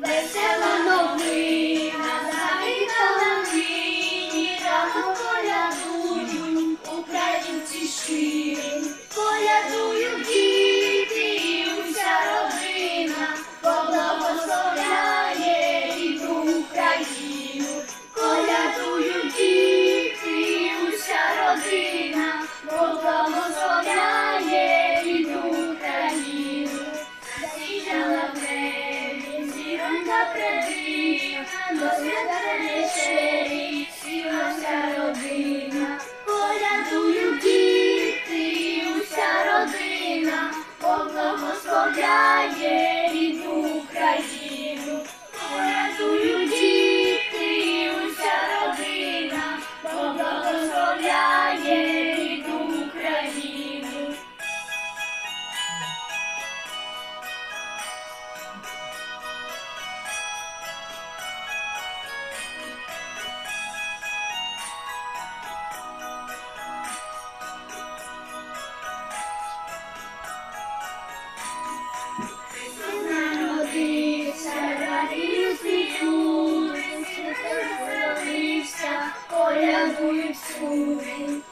Весела новина завітала нині, ранок поля дудуть, українці. I've worked so.